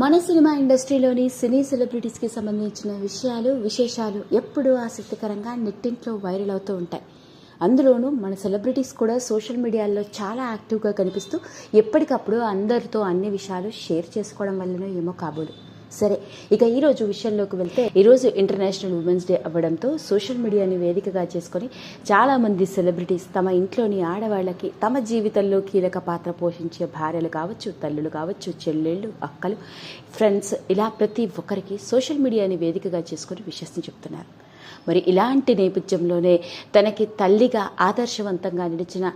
మన సినిమా ఇండస్ట్రీలోని సినీ సెలబ్రిటీస్కి సంబంధించిన విషయాలు విశేషాలు ఎప్పుడూ ఆసక్తికరంగా నెట్టింట్లో వైరల్ అవుతూ ఉంటాయి. అందులోనూ మన సెలబ్రిటీస్ కూడా సోషల్ మీడియాలో చాలా యాక్టివ్గా కనిపిస్తూ ఎప్పటికప్పుడు అందరితో అన్ని విషయాలు షేర్ చేసుకోవడం వల్లనో ఏమో కాబోలు. సరే ఇక ఈరోజు విషయంలోకి వెళ్తే ఈరోజు ఇంటర్నేషనల్ ఉమెన్స్ డే అవ్వడంతో సోషల్ మీడియాని వేదికగా చేసుకొని చాలామంది సెలబ్రిటీస్ తమ ఇంట్లోని ఆడవాళ్ళకి తమ జీవితంలో కీలక పాత్ర పోషించే భార్యలు కావచ్చు తల్లులు కావచ్చు చెల్లెళ్ళు అక్కలు ఫ్రెండ్స్ ఇలా ప్రతి ఒక్కరికి సోషల్ మీడియాని వేదికగా చేసుకొని విశ్వసం చెప్తున్నారు. మరి ఇలాంటి నేపథ్యంలోనే తనకి తల్లిగా ఆదర్శవంతంగా నిలిచిన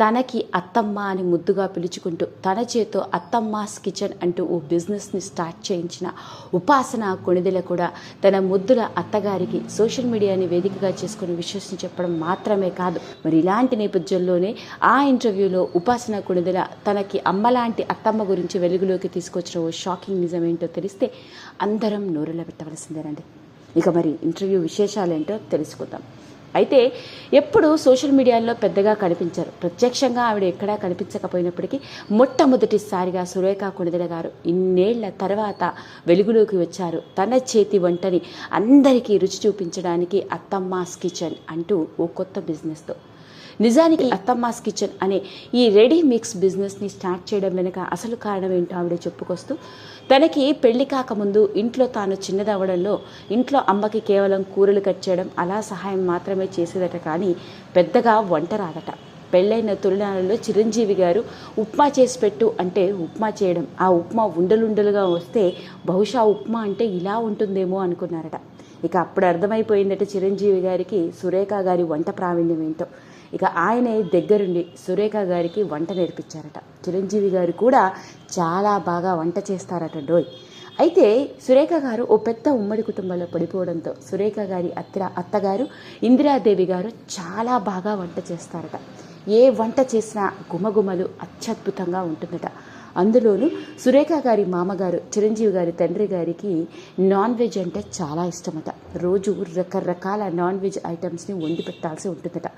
తనకి అత్తమ్మ అని ముద్దుగా పిలుచుకుంటూ తన చేతో అత్తమ్మాస్ కిచెన్ అంటూ ఓ బిజినెస్ని స్టార్ట్ చేయించిన ఉపాసన కొణిదెల కూడా తన ముద్దుల అత్తగారికి సోషల్ మీడియాని వేదికగా చేసుకుని విశ్వసించి చెప్పడం మాత్రమే కాదు. మరి ఇలాంటి నేపథ్యంలోనే ఆ ఇంటర్వ్యూలో ఉపాసన కొణిదెల తనకి అమ్మలాంటి అత్తమ్మ గురించి వెలుగులోకి తీసుకొచ్చిన ఓ షాకింగ్ నిజమేంటో తెలిస్తే అందరం నోరులో పెట్టవలసిందేనండి. ఇక మరి ఇంటర్వ్యూ విశేషాలేంటో తెలుసుకుందాం. అయితే ఎప్పుడు సోషల్ మీడియాలో పెద్దగా కనిపించారు. ప్రత్యక్షంగా ఆవిడ ఎక్కడా కనిపించకపోయినప్పటికీ మొట్టమొదటిసారిగా సురేఖ కొణిదెల గారు ఇన్నేళ్ళ తర్వాత వెలుగులోకి వచ్చారు. తన చేతి వంటని అందరికీ రుచి చూపించడానికి అత్తమ్మాస్ కిచెన్ అంటూ ఓ కొత్త బిజినెస్తో నిజానికి అత్తమ్మాస్ కిచెన్ అనే ఈ రెడీ మిక్స్ బిజినెస్ని స్టార్ట్ చేయడం వెనుక అసలు కారణం ఏంటో ఆవిడ చెప్పుకొస్తూ తనకి పెళ్ళి కాకముందు ఇంట్లో తాను చిన్నదవ్వడంలో ఇంట్లో అమ్మకి కేవలం కూరలు కట్ చేయడం అలా సహాయం మాత్రమే చేసేదట కానీ పెద్దగా వంట రాదట. పెళ్ళైన తొలినాళ్ళలో చిరంజీవి గారు ఉప్మా చేసి పెట్టు అంటే ఉప్మా చేయడం ఆ ఉప్మా ఉండలుండలుగా వస్తే బహుశా ఉప్మా అంటే ఇలా ఉంటుందేమో అనుకున్నారట. ఇక అప్పుడు అర్థమైపోయిందట చిరంజీవి గారికి సురేఖ గారి వంట ప్రావీణ్యం ఏంటో. ఇక ఆయనే దగ్గరుండి సురేఖ గారికి వంట నేర్పించారట. చిరంజీవి గారు కూడా చాలా బాగా వంట చేస్తారట డోయ్. అయితే సురేఖ గారు ఓ పెద్ద ఉమ్మడి కుటుంబంలో పడిపోవడంతో సురేఖ గారి అత్త అత్తగారు ఇందిరాదేవి గారు చాలా బాగా వంట చేస్తారట. ఏ వంట చేసినా గుమగుమలు అత్యద్భుతంగా ఉంటుందట. అందులోనూ సురేఖ గారి మామగారు చిరంజీవి గారి తండ్రి గారికి నాన్ వెజ్ అంటే చాలా ఇష్టమట. రోజు రకరకాల నాన్ వెజ్ ఐటమ్స్ని వండి పెట్టాల్సి ఉంటుందట.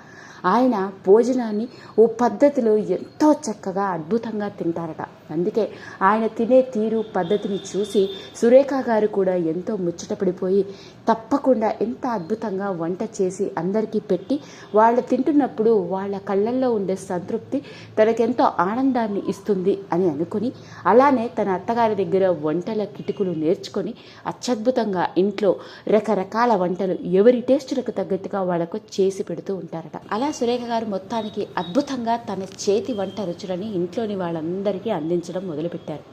ఆయన భోజనాన్ని ఓ పద్ధతిలో ఎంతో చక్కగా అద్భుతంగా తింటారట. అందుకే ఆయన తినే తీరు పద్ధతిని చూసి సురేఖ గారు కూడా ఎంతో ముచ్చటపడిపోయి తప్పకుండా ఎంత అద్భుతంగా వంట చేసి అందరికీ పెట్టి వాళ్ళు తింటున్నప్పుడు వాళ్ళ కళ్ళల్లో ఉండే సంతృప్తి తనకెంతో ఆనందాన్ని ఇస్తుంది అని అనుకుని అలానే తన అత్తగారి దగ్గర వంటల కిటుకులు నేర్చుకొని అత్యద్భుతంగా ఇంట్లో రకరకాల వంటలు ఎవరి టేస్టులకు తగ్గట్టుగా వాళ్ళకు చేసి పెడుతూ ఉంటారట. అలా సురేఖ గారు మొత్తానికి అద్భుతంగా తన చేతి వంట రుచులని ఇంట్లోని వాళ్ళందరికీ అందించడం మొదలుపెట్టారు.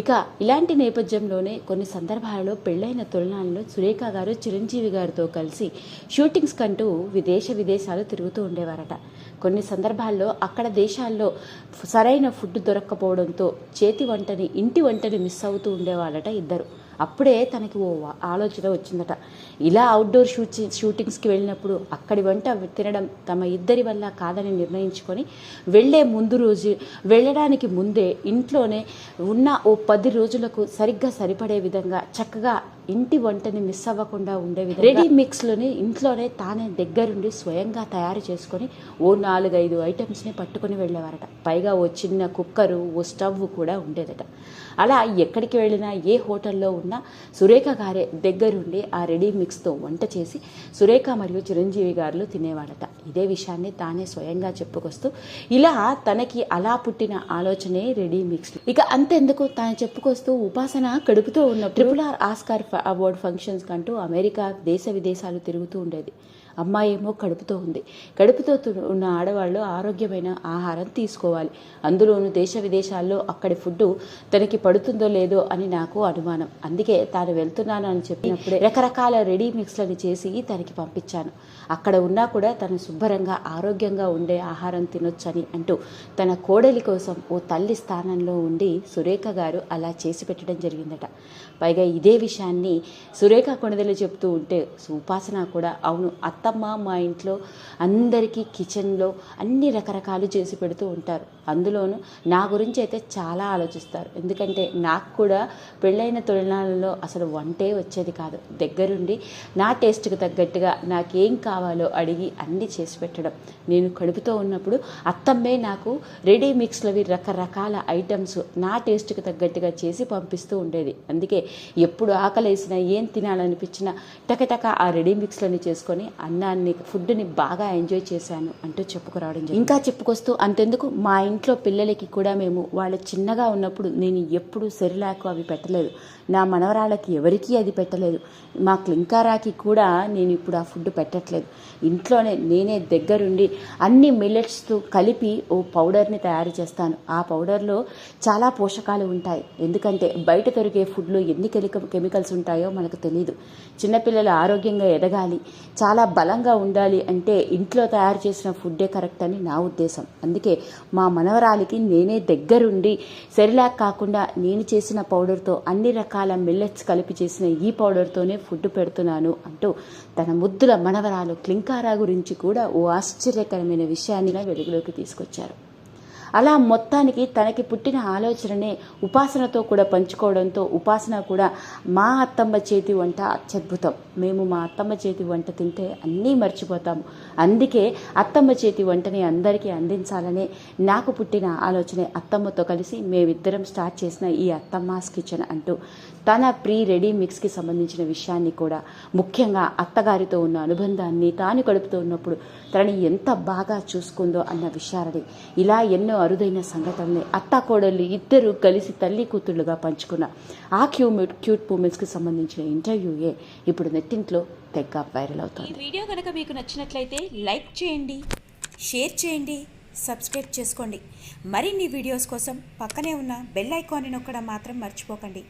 ఇక ఇలాంటి నేపథ్యంలోనే కొన్ని సందర్భాలలో పెళ్ళైన తొలినాళ్ళలో సురేఖ గారు చిరంజీవి గారితో కలిసి షూటింగ్స్ కంటూ విదేశ విదేశాలు తిరుగుతూ ఉండేవారట. కొన్ని సందర్భాల్లో అక్కడ దేశాల్లో సరైన ఫుడ్ దొరక్కపోవడంతో చేతి వంటని ఇంటి వంటని మిస్ అవుతూ ఉండేవాళ్ళట ఇద్దరు. అప్పుడే తనకి ఓ ఆలోచన వచ్చిందట. ఇలా అవుట్డోర్ షూట్ షూటింగ్స్కి వెళ్ళినప్పుడు అక్కడి వంట తినడం తమ ఇద్దరి వల్ల కాదని నిర్ణయించుకొని వెళ్ళే ముందు రోజు వెళ్ళడానికి ముందే ఇంట్లోనే ఉన్న ఓ పది రోజులకు సరిగ్గా సరిపడే విధంగా చక్కగా ఇంటి వంటని మిస్ అవ్వకుండా ఉండే విధంగా రెడీ మిక్స్లోని ఇంట్లోనే తానే దగ్గరుండి స్వయంగా తయారు చేసుకొని ఓ నాలుగైదు ఐటమ్స్ని పట్టుకొని వెళ్ళేవారట. పైగా ఓ చిన్న కుక్కరు ఓ స్టవ్ కూడా ఉండేదట. అలా ఎక్కడికి వెళ్ళినా ఏ హోటల్లో ఉన్నా సురేఖ గారే దగ్గరుండి ఆ రెడీ మిక్స్తో వంట చేసి సురేఖ మరియు చిరంజీవి గారులు తినేవాడట. ఇదే విషయాన్ని తానే స్వయంగా చెప్పుకొస్తూ ఇలా తనకి అలా పుట్టిన ఆలోచనే రెడీ మిక్స్ ఇక అంతెందుకు తాను చెప్పుకొస్తూ ఉపాసన కడుపుతూ ఉన్న triple R Oscar award functions కంటూ అమెరికా దేశ విదేశాలు తిరుగుతూ ఉండేది. అమ్మాయి ఏమో కడుపుతో ఉంది. కడుపుతో ఉన్న ఆడవాళ్ళు ఆరోగ్యమైన ఆహారం తీసుకోవాలి. అందులోనూ దేశ విదేశాల్లో అక్కడి ఫుడ్ తనకి పడుతుందో లేదో అని నాకు అనుమానం. అందుకే తాను వెళ్తున్నాను అని చెప్పినప్పుడే రకరకాల రెడీ మిక్స్లని చేసి తనకి పంపించాను. అక్కడ ఉన్నా కూడా తను శుభ్రంగా ఆరోగ్యంగా ఉండే ఆహారం తినొచ్చని అంటూ తన కోడలి కోసం ఓ తల్లి స్థానంలో ఉండి సురేఖ గారు అలా చేసి పెట్టడం జరిగిందట. పైగా ఇదే విషయాన్ని సురేఖ కొణిదలు చెప్తూ ఉంటే ఉపాసన కూడా అవును అత్త అత్తమ్మ మా ఇంట్లో అందరికీ కిచెన్లో అన్ని రకరకాలు చేసి పెడుతూ ఉంటారు. అందులోనూ నా గురించి అయితే చాలా ఆలోచిస్తారు. ఎందుకంటే నాకు కూడా పెళ్ళైన తొలినాళ్ళలో అసలు వంటే వచ్చేది కాదు. దగ్గరుండి నా టేస్ట్కి తగ్గట్టుగా నాకేం కావాలో అడిగి అన్నీ చేసి పెట్టడం. నేను కడుపుతో ఉన్నప్పుడు అత్తమ్మే నాకు రెడీ మిక్స్లవి రకరకాల ఐటమ్స్ నా టేస్ట్కి తగ్గట్టుగా చేసి పంపిస్తూ ఉండేది. అందుకే ఎప్పుడు ఆకలేసినా ఏం తినాలనిపించినా టకటక ఆ రెడీ మిక్స్లని చేసుకొని అన్నాన్ని ఫుడ్ని బాగా ఎంజాయ్ చేశాను అంటూ చెప్పుకురావడం ఇంకా చెప్పుకొస్తూ అంతెందుకు మా ఇంట్లో పిల్లలకి కూడా మేము వాళ్ళు చిన్నగా ఉన్నప్పుడు నేను ఎప్పుడు సెరిలాకు అవి పెట్టలేదు. నా మనవరాళ్ళకి ఎవరికీ అది పెట్టలేదు. మా క్లింకారాకి కూడా నేను ఇప్పుడు ఆ ఫుడ్ పెట్టట్లేదు. ఇంట్లోనే నేనే దగ్గరుండి అన్ని మిల్లెట్స్తో కలిపి ఓ పౌడర్ని తయారు చేస్తాను. ఆ పౌడర్లో చాలా పోషకాలు ఉంటాయి. ఎందుకంటే బయట దొరికే ఫుడ్లో ఎన్ని కెమికల్స్ ఉంటాయో మనకు తెలియదు చిన్నపిల్లలు ఆరోగ్యంగా ఎదగాలి. చాలా బలంగా ఉండాలి అంటే ఇంట్లో తయారు చేసిన ఫుడ్డే కరెక్ట్ అని నా ఉద్దేశం. అందుకే మా మనవరాలికి నేనే దగ్గరుండి సెరిలాక్ కాకుండా నేను చేసిన పౌడర్తో అన్ని రకాల మిల్లెట్స్ కలిపి చేసిన ఈ పౌడర్తోనే ఫుడ్ పెడుతున్నాను అంటూ తన ముద్దుల మనవరాలు క్లింకారా గురించి కూడా ఓ ఆశ్చర్యకరమైన విషయాన్ని వెలుగులోకి తీసుకొచ్చారు. అలా మొత్తానికి తనకి పుట్టిన ఆలోచననే ఉపాసనతో కూడా పంచుకోవడంతో ఉపాసన కూడా మా అత్తమ్మ చేతి వంట అత్యద్భుతం. మేము మా అత్తమ్మ చేతి వంట తింటే అన్నీ మర్చిపోతాము అందుకే అత్తమ్మ చేతి వంటని అందరికీ అందించాలనే నాకు పుట్టిన ఆలోచనే అత్తమ్మతో కలిసి మేమిద్దరం స్టార్ట్ చేసిన ఈ అత్తమ్మాస్ కిచెన్ అంటూ తన ప్రీ రెడీ మిక్స్కి సంబంధించిన విషయాన్ని కూడా ముఖ్యంగా అత్తగారితో ఉన్న అనుబంధాన్ని తాను గడుపుతూ ఉన్నప్పుడు తనని ఎంత బాగా చూసుకుందో అన్న విషయాలని ఇలా ఎన్నో అరుదైన సంఘటనలే అత్తాకోడళ్ళు ఇద్దరు కలిసి తల్లి కూతుళ్ళుగా పంచుకున్న ఆ క్యూమ్యూట్ క్యూట్ మూమెంట్స్కి సంబంధించిన ఇంటర్వ్యూయే ఇప్పుడు నెట్టింట్లో తెగ వైరల్ అవుతుంది. వీడియో కనుక మీకు నచ్చినట్లయితే లైక్ చేయండి షేర్ చేయండి సబ్స్క్రైబ్ చేసుకోండి. మరిన్ని వీడియోస్ కోసం పక్కనే ఉన్న బెల్ ఐకాన్ని నొక్కడం మాత్రం మర్చిపోకండి.